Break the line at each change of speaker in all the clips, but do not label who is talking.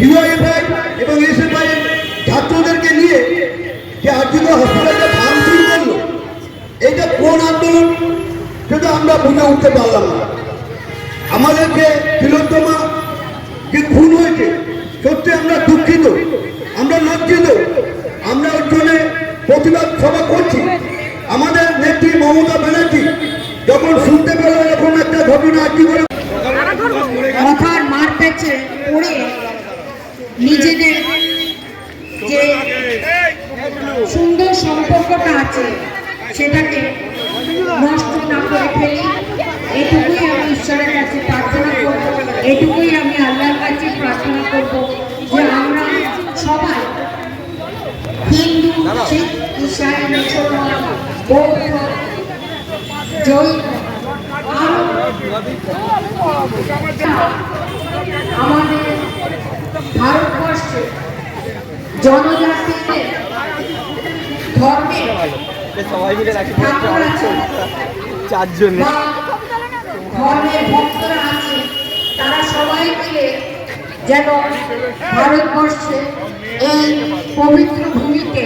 DOFI এবং SFI ছাত্রদেরকে নিয়ে যে আর্জিত হসপিটালটা ভাঙচুর করল এটা কোন আন্দোলন, সেটা আমরা বুঝে উঠতে পারলাম না। আমাদেরকে তিলোত্তমা যে খুন হয়েছে, সত্যি আমরা দুঃখিত, আমরা লজ্জিত, আমরা ওর জন্য প্রতিবাদ সভা করছি। আমাদের নেত্রী মমতা ব্যানার্জি যখন শুনতে পেল এরকম একটা ঘটনা আর্জি করে
মাথার মার পেছে ওরা নিজেদের যে সুন্দর সম্পর্কটা আছে, সেটাকে নষ্ট না করে ফেলি। এটুকুই আমি ঈশ্বরের কাছে প্রার্থনা করব। এটুকুই আমি আল্লাহর কাছে প্রার্থনা করব যে আমরা সবাই হিন্দু, শিখ ইসাই মুসলমান, বৌদ্ধ, জৈন আরও আমাদের ভারতবর্ষে জনজাতিদের
সবাই মিলে রাখি।
ঠাকুর
চারজনে।
ধর্মের ভক্তরা আছে। তারা সবাই মিলে যেন ভারতবর্ষে এই পবিত্র ভূমিতে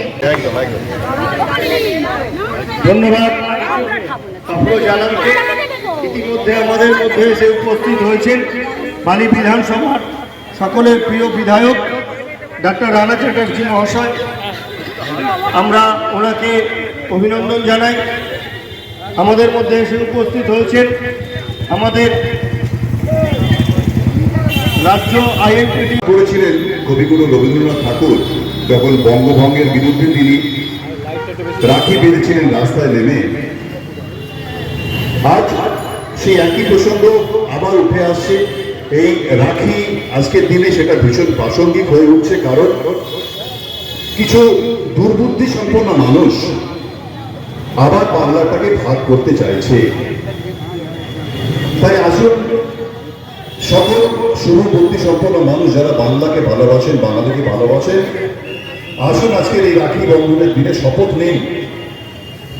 ধন্যবাদ। আপনার জানাতে ইতিমধ্যে আমাদের মধ্যে এসে উপস্থিত হয়েছেন বালি বিধানসভার সকলের প্রিয় বিধায়ক ডাক্তার রানা চ্যাটার্জি মহাশয়, আমরা ওনাকে অভিনন্দন জানাই। আমাদের মধ্যে এসে উপস্থিত হয়েছেন আমাদের রাজ্য আইএনপিটি
করেছিলেন কবিগুরু রবীন্দ্রনাথ ঠাকুর, যখন বঙ্গভঙ্গের বিরুদ্ধে তিনি রাখি বেঁধেছিলেন, রাস্তায় নেমে। আজ সেই একই প্রসঙ্গ আবার উঠে আসছে। এই রাখি আজকের দিনে সেটা ভীষণ প্রাসঙ্গিক হয়ে উঠছে, কারণ কিছু দুর্বুদ্ধি সম্পন্ন মানুষ আবার বাংলাটাকে ভাগ করতে চাইছে। তাই আসুন, সকল শুভবুদ্ধি সম্পন্ন মানুষ যারা বাংলাকে ভালোবাসেন, বাঙালিকে ভালোবাসেন, আসুন আজকের এই রাখি বন্ধনের দিনে শপথ নেই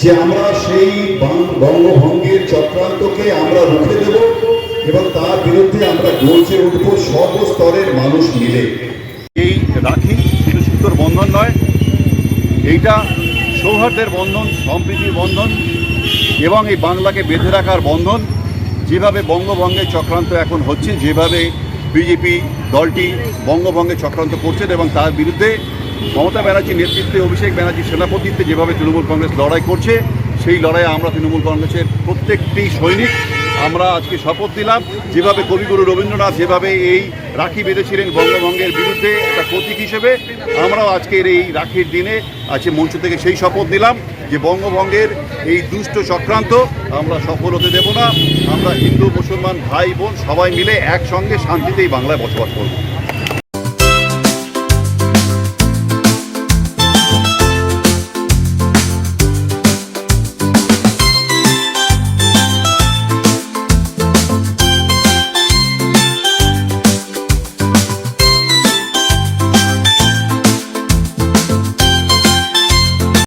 যে আমরা সেই বঙ্গভঙ্গের চক্রান্তকে আমরা রুখে দেব। এবং তার বিরুদ্ধে আমরা গর্জে উঠব সর্বস্তরের মানুষ মিলে।
এই রাখি শুধু সুতোর বন্ধন নয়, এইটা সৌহার্দ্যের বন্ধন সম্প্রীতির বন্ধন এবং এই বাংলাকে বেঁধে রাখার বন্ধন যেভাবে বঙ্গভঙ্গের চক্রান্ত এখন হচ্ছে, যেভাবে বিজেপি দলটি বঙ্গভঙ্গে চক্রান্ত করছেন এবং তার বিরুদ্ধে মমতা ব্যানার্জির নেতৃত্বে, অভিষেক ব্যানার্জির সেনাপতিত্বে যেভাবে তৃণমূল কংগ্রেস লড়াই করছে, সেই লড়াইয়ে আমরা তৃণমূল কংগ্রেসের প্রত্যেকটি সৈনিক আমরা আজকে শপথ দিলাম, যেভাবে কবিগুরু রবীন্দ্রনাথ যেভাবে এই রাখি বেঁধেছিলেন বঙ্গভঙ্গের বিরুদ্ধে একটা প্রতীক হিসেবে, আমরাও আজকের এই রাখির দিনে আজকে মঞ্চ থেকে সেই শপথ দিলাম যে বঙ্গভঙ্গের এই দুষ্ট চক্রান্ত আমরা সফল হতে দেব না। আমরা হিন্দু, মুসলমান ভাই বোন সবাই মিলে একসঙ্গে শান্তিতেই বাংলায় বসবাস করব।